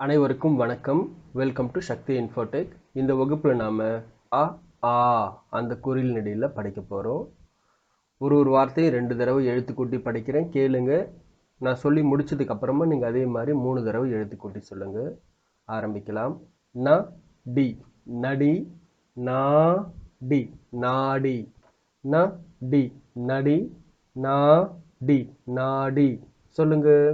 அனைவருக்கும் வணக்கம். Welcome to Sakthi Infotech இந்த வகுப்பில் நாம் அ ஆ அந்த குரில் நெடியில் படிக்க போகிறோம் ஒரு ஒரு வார்த்தையை ரெண்டு தடவை எழுத்து கூட்டி படிக்கிறேன். கேளுங்க. நான் சொல்லி முடிச்சதுக்கு அப்புறமா நீங்கள் அதே மாதிரி மூணு தடவை எழுத்து கூட்டி சொல்லுங்கள் ஆரம்பிக்கலாம். ந டி. நடி நா டி. நாடி ந டி. நடி நா டி. நாடி சொல்லுங்கள்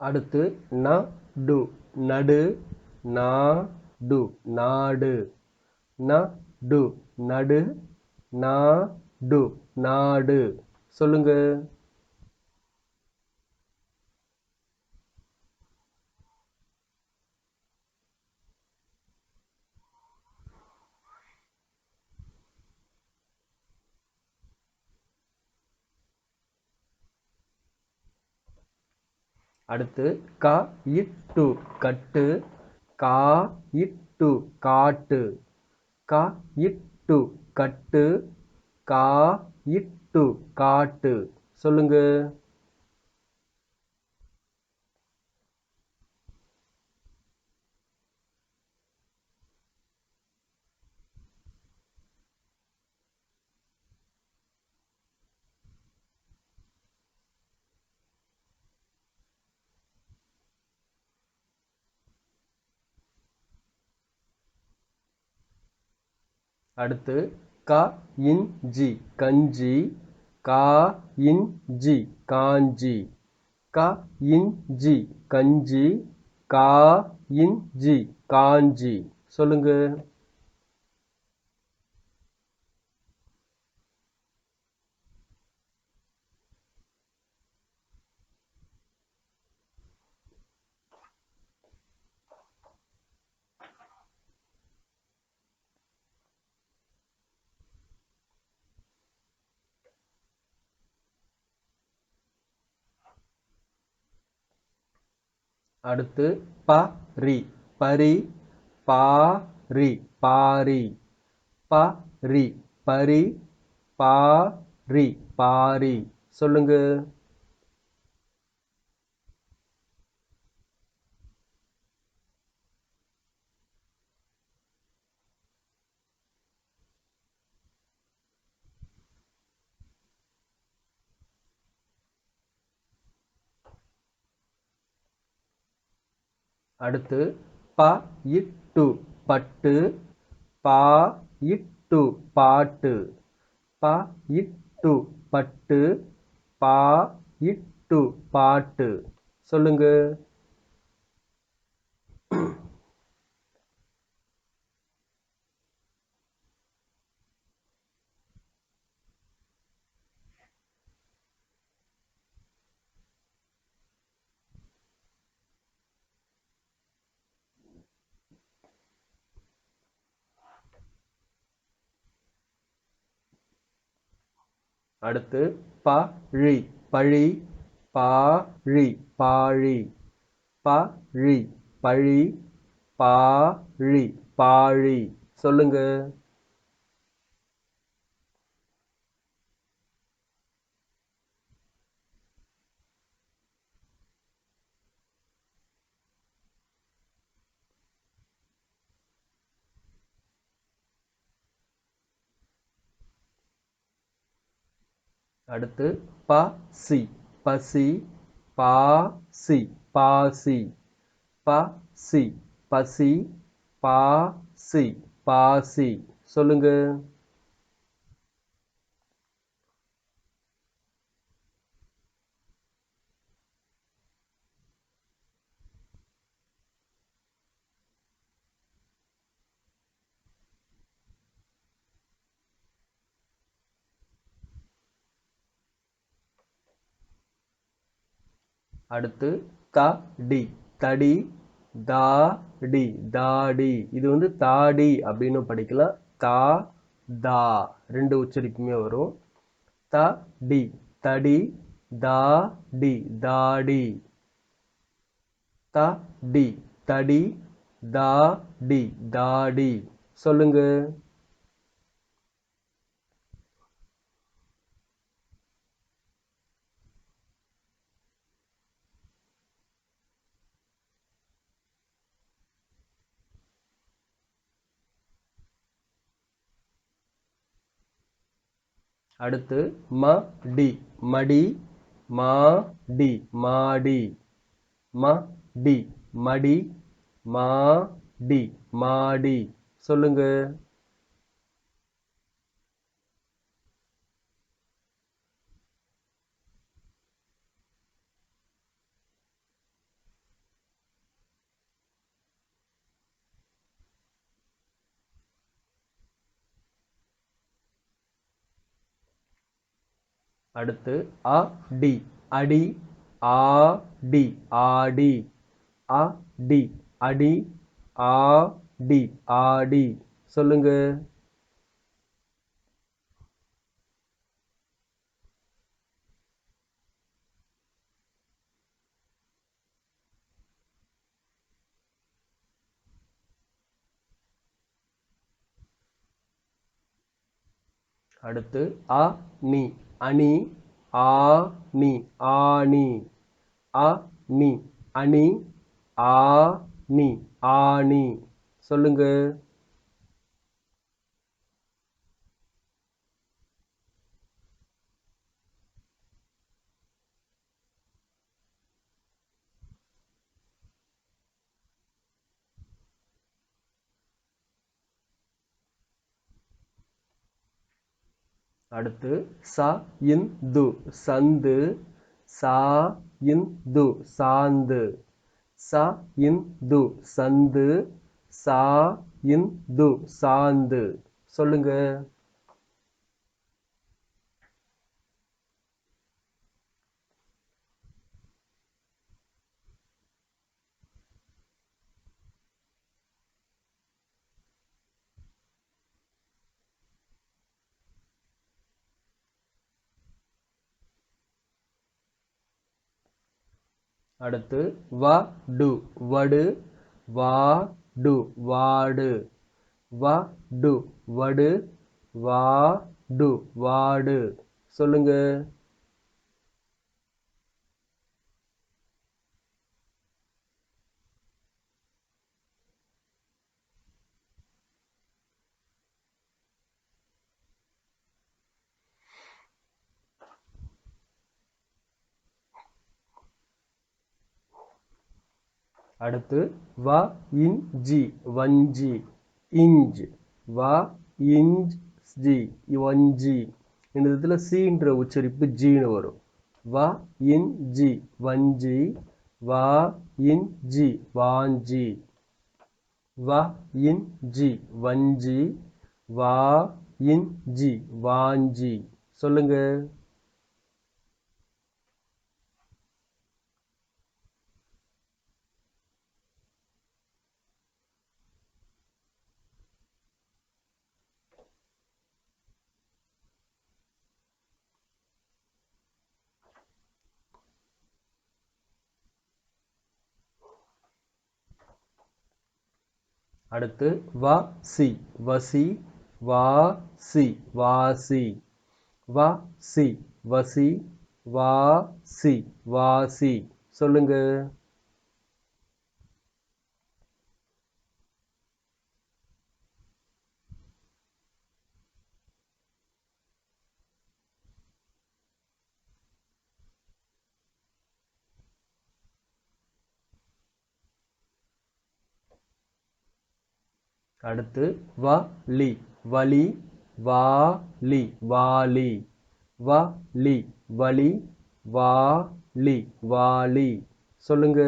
அடுத்து ந டு நடு நா டு நாடு ந டு நடு நா டு நாடு. சொல்லுங்க. அடுத்து க இட்டு கட்டு. கா இட்டு காட்டு. க இட்டு கட்டு. கா இட்டு காட்டு. சொல்லுங்க. அடுத்து க ஜி கஞ்சி கா இஞ்சி காஞ்சி. க இஞ்சி கஞ்சி கா இஞ்சி காஞ்சி. சொல்லுங்க. அடுத்து ப ரி பரி பா ரி பாரி ப ரி பரி பா ரி பாரி. சொல்லுங்க. அடுத்து ப இட்டு பட்டு பா இட்டு பாட்டு. ப இட்டு பட்டு பா இட்டு பாட்டு. சொல்லுங்க. அடுத்து ப ழி பழி பா ழி பாழி. ப ழி பழி பா ழி பாழி. சொல்லுங்க. அடுத்து ப சி பசி பாசி. பாசி. பசி. பசி பாசி. பாசி. சொல்லுங்க. அடுத்து த டி. தடி தா டி. தாடி இது வந்து தாடி அப்படின்னு படிக்கலாம் தா தா. ரெண்டு உச்சரிப்புமே வரும். த டி. தடி தா டி. தாடி த டி. தடி தா டி. தாடி சொல்லுங்க. அடுத்து ம டி. மடி மா டி. மாடி. ம டி. மடி மா டி. மாடி. சொல்லுங்க. அடுத்து அ டி. அடி ஆ டி. ஆடி அ டி. அடி ஆ டி. ஆடி சொல்லுங்க. அடுத்து அ நீ. அணி ஆ நி ஆணி அ நி. அணி ஆ நி ஆணி சொல்லுங்க. அடுத்து ச இந்து சந்து சா இந்து சாந்து. ச இந்து சந்து சா இந்து சாந்து. சொல்லுங்க. அடுத்து வ டு வடு. வா டு வாடு வ டு வடு. வா டு வாடு. சொல்லுங்க. அடுத்து வ இஞ்சி வஞ்சி. இஞ்ச். வ இஞ்ச் ஜி. வஞ்சி. இந்த இடத்துல சீன்ற உச்சரிப்பு ஜீனு வரும். வ இஞ்சி வஞ்சி. வ இஞ்சி வாஞ்சி. வ இஞ்சி வஞ்சி. வா இஞ்சி வாஞ்சி. சொல்லுங்கள் அடுத்து வ சி வசி வா சி வாசி வ சி வசி வா சி வாசி. சொல்லுங்க. அடுத்து வ லி வலி வா லி வாலி வ லி வலி வா லி வாலி. சொல்லுங்க.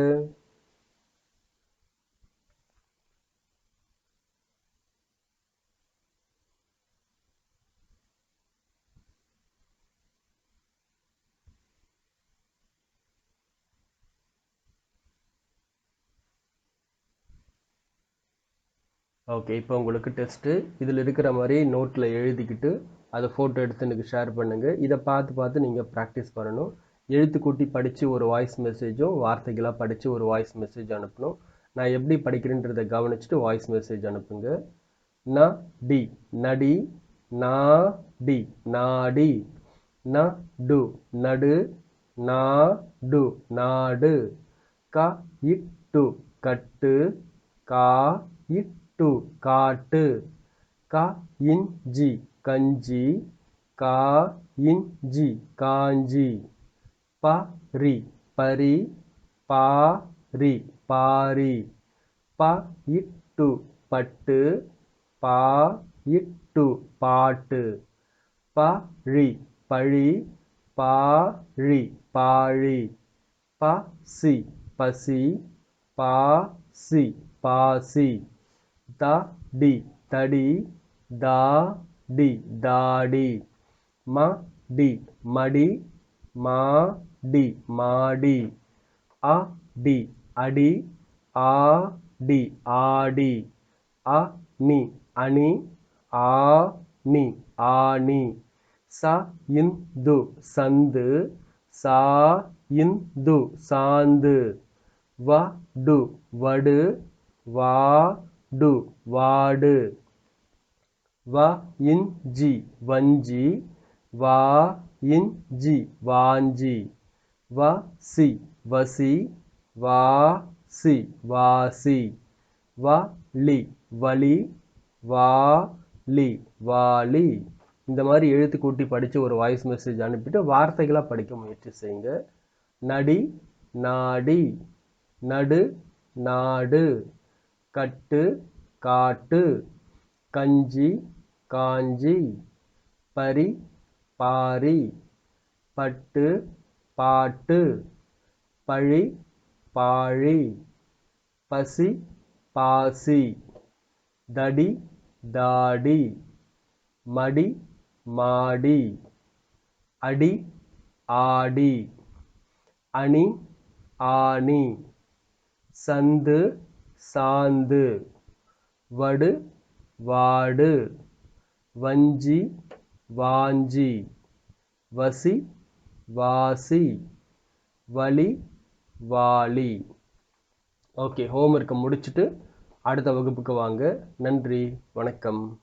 ஓகே இப்போ உங்களுக்கு டெஸ்ட்டு இதில் இருக்கிற மாதிரி நோட்டில் எழுதிக்கிட்டு அதை ஃபோட்டோ எடுத்து எனக்கு ஷேர் பண்ணுங்கள் இதை பார்த்து பார்த்து நீங்கள் ப்ராக்டிஸ் பண்ணணும். எழுத்து கூட்டி படித்து ஒரு வாய்ஸ் மெசேஜும் வார்த்தைகளாக படித்து ஒரு வாய்ஸ் மெசேஜ் அனுப்பணும். நான் எப்படி படிக்கிறேன்றதை கவனிச்சுட்டு வாய்ஸ் மெசேஜ் அனுப்புங்க. ந டி. நடி நா டி. நாடி ந டு. நடு நா டு. நாடு க இட்டு கட்டு கா இட்டு காட்டு. க இன் ஜி. கஞ்சி. கா ஜி. காஞ்சி. ப ரி. பரி. பா ரி. பாரி. ப இட்டு பட்டு. பா இட்டு பாட்டு. ப ழி. பழி. பா ழி. பாழி. ப சி. பசி. பா சி. பாசி. டி தடி தா டி தாடி. ம டி மடி மா டி மாடி. அ டி அடி ஆ டி ஆடி. அ நி அணி ஆ நி ஆணி. ச இந்து சந்து சா இந்து சாந்து. வ டு வடு வா டு வாடு. வ இஞ்சி வஞ்சி. வா இஞ்சி வாஞ்சி. வ சி வசி. வா சி வாசி. வ லி வலி. வா லி வாலி. இந்த மாதிரி எழுத்து கூட்டி படித்து ஒரு வாய்ஸ் மெசேஜ் அனுப்பிட்டு வார்த்தைகளாக படிக்க முயற்சி செய்யுங்க. நடி நாடி. நடு நாடு. கட்டு காட்டு கஞ்சி காஞ்சி பரி பாரி பட்டு பாட்டு பழி பாழி பசி பாசி தடி தாடி மடி மாடி அடி ஆடி அணி ஆணி சந்து சாந்து. வடு வாடு. வஞ்சி வாஞ்சி. வசி வாசி. வலி வாலி. ஓகே ஹோம்ஒர்க்கை முடிச்சுட்டு அடுத்த வகுப்புக்கு வாங்க. நன்றி வணக்கம்.